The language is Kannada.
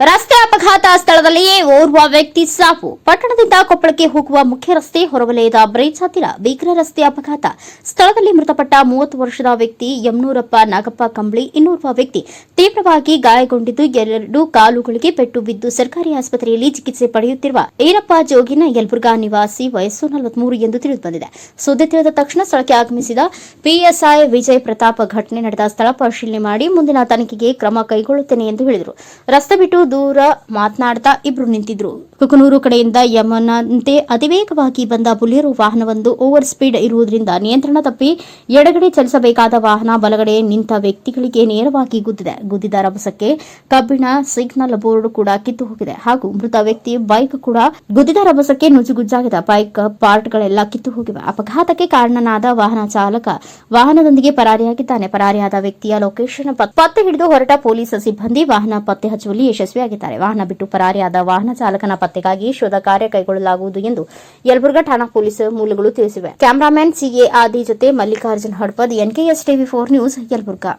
ರಸ್ತೆ ಅಪಘಾತ ಸ್ಥಳದಲ್ಲಿಯೇ ಓರ್ವ ವ್ಯಕ್ತಿ ಸಾವು. ಪಟ್ಟಣದಿಂದ ಕೊಪ್ಪಳಕ್ಕೆ ಹೋಗುವ ಮುಖ್ಯ ರಸ್ತೆ ಹೊರವಲಯದ ಬ್ರೇಜ್ ಹತ್ತಿರ ಭೀಕರ ರಸ್ತೆ ಅಪಘಾತ. ಸ್ಥಳದಲ್ಲಿ ಮೃತಪಟ್ಟ ಮೂವತ್ತು ವರ್ಷದ ವ್ಯಕ್ತಿ ಯಮನೂರಪ್ಪ ನಾಗಪ್ಪ ಕಂಬಳಿ ಇನ್ನೋರ್ವ ವ್ಯಕ್ತಿ ತೀವ್ರವಾಗಿ ಗಾಯಗೊಂಡಿದ್ದು ಎರಡು ಕಾಲುಗಳಿಗೆ ಪೆಟ್ಟು ಬಿದ್ದು ಸರ್ಕಾರಿ ಆಸ್ಪತ್ರೆಯಲ್ಲಿ ಚಿಕಿತ್ಸೆ ಪಡೆಯುತ್ತಿರುವ ಈರಪ್ಪ ಜೋಗಿನ ಯಲ್ಬುರ್ಗಾ ನಿವಾಸಿ ವಯಸ್ಸು ನಲವತ್ಮೂರು ಎಂದು ತಿಳಿದುಬಂದಿದೆ. ಸುದ್ದಿ ತಿಳಿದ ತಕ್ಷಣ ಸ್ಥಳಕ್ಕೆ ಆಗಮಿಸಿದ ಪಿಎಸ್ಐ ವಿಜಯ್ ಪ್ರತಾಪ್ ಘಟನೆ ನಡೆದ ಸ್ಥಳ ಪರಿಶೀಲನೆ ಮಾಡಿ ಮುಂದಿನ ತನಿಖೆಗೆ ಕ್ರಮ ಕೈಗೊಳ್ಳುತ್ತೇನೆ ಎಂದು ಹೇಳಿದರು. ರಸ್ತೆ ಬಿಟ್ಟು ದೂರ ಮಾತನಾಡ್ತಾ ಇಬ್ರು ನಿಂತಿದ್ರು. ಕುಕನೂರು ಕಡೆಯಿಂದ ಯಮನಂತೆ ಅತಿವೇಗವಾಗಿ ಬಂದ ಬುಲಿಯರು ವಾಹನವೊಂದು ಓವರ್ ಸ್ಪೀಡ್ ಇರುವುದರಿಂದ ನಿಯಂತ್ರಣ ತಪ್ಪಿ ಎಡಗಡೆ ಚಲಿಸಬೇಕಾದ ವಾಹನ ಬಲಗಡೆ ನಿಂತ ವ್ಯಕ್ತಿಗಳಿಗೆ ನೇರವಾಗಿ ಗುದ್ದಿದೆ. ಗುದ್ದಿದ ರಭಸಕ್ಕೆ ಕಬ್ಬಿಣ, ಸಿಗ್ನಲ್ ಬೋರ್ಡ್ ಕೂಡ ಕಿತ್ತು ಹೋಗಿದೆ. ಹಾಗೂ ಮೃತ ವ್ಯಕ್ತಿ ಬೈಕ್ ಕೂಡ ಗುದ್ದಿದ ರಭಸಕ್ಕೆ ನುಜುಗುಜ್ಜಾಗಿದೆ ಬೈಕ್ ಪಾರ್ಟ್ಗಳೆಲ್ಲ ಕಿತ್ತು ಹೋಗಿವೆ. ಅಪಘಾತಕ್ಕೆ ಕಾರಣನಾದ ವಾಹನ ಚಾಲಕ ವಾಹನದೊಂದಿಗೆ ಪರಾರಿಯಾಗಿದ್ದಾನೆ. ಪರಾರಿಯಾದ ವ್ಯಕ್ತಿಯ ಲೊಕೇಶನ್ ಪತ್- ಪತ್ತೆ ಹಿಡಿದು ಹೊರಟ ಪೊಲೀಸ್ ಸಿಬ್ಬಂದಿ ವಾಹನ ಪತ್ತೆ ಹಚ್ಚುವಲ್ಲಿ ಯಶಸ್ವಿಯಾಗಿದ್ದಾರೆ. ವಾಹನ ಬಿಟ್ಟು ಪರಾರಿಯಾದ ವಾಹನ ಚಾಲಕನ ಪತ್ತೆಗಾಗಿ ಶೋಧ ಕಾರ್ಯ ಕೈಗೊಳ್ಳಲಾಗುವುದು ಎಂದು ಯಲಬುರ್ಗಾ ಠಾಣಾ ಪೊಲೀಸ್ ಮೂಲಗಳು ತಿಳಿಸಿವೆ. Cameraman C A Adi Mallikarjun Hadpad NKS TV four news, Yelburga.